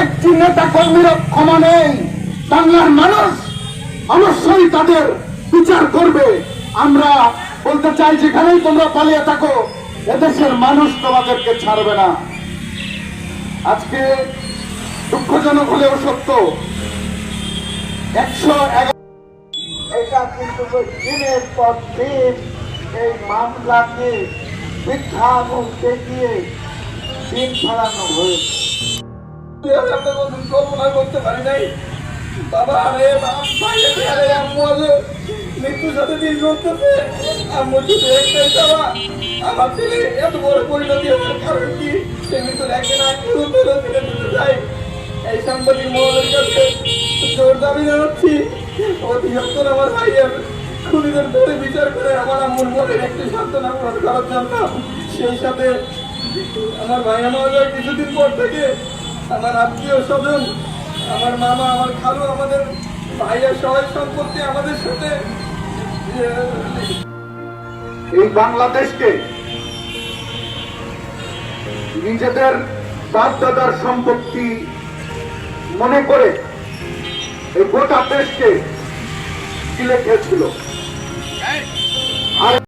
একটি নেতা কর্মীর ক্ষমা নেই। বাংলার মানুষ অবশ্যই তাদের বিচার করবে। আমরা বলতে চাই, যেখানেই তোমরা পালিয়ে থাকো, এদেশের মানুষ তোমাদেরকে ছাড়বে না। আজকে দুঃখজনক হলেও সত্য, একশো এগারো এটা কিন্তু দিনের পর দিন এই মামলাকে মিথ্যা মুখ দেখিয়ে দিন ফেরানো হয়েছে। কল্পনা করতে পারি নাই বাবা আরে বাপ আম্মু আরে মৃত্যুর সাথে দিন করতেছে আম্মু বড় কি সে মৃত্যুর একদিন আগে উত্তর ফিরে দিতে জোর দাবি জানাচ্ছি অতি সত্তর আমার ভাইয়ের খুনিদের ধরে বিচার করে আমার আম্মুর মনের একটি সান্ত্বনা প্রদান করার জন্য সেই সাথে আমার ভাই আমার কিছুদিন পর থেকে আমার আত্মীয় স্বজন, আমার মামা, আমার খালু, আমাদের ভাইয়ের সবাই সম্পত্তি আমাদের সাথে এই বাংলাদেশকে নিজেদের বাপ দাদার সম্পত্তি মনে করে এই গোটা দেশকে গিলে খেয়েছিল। আর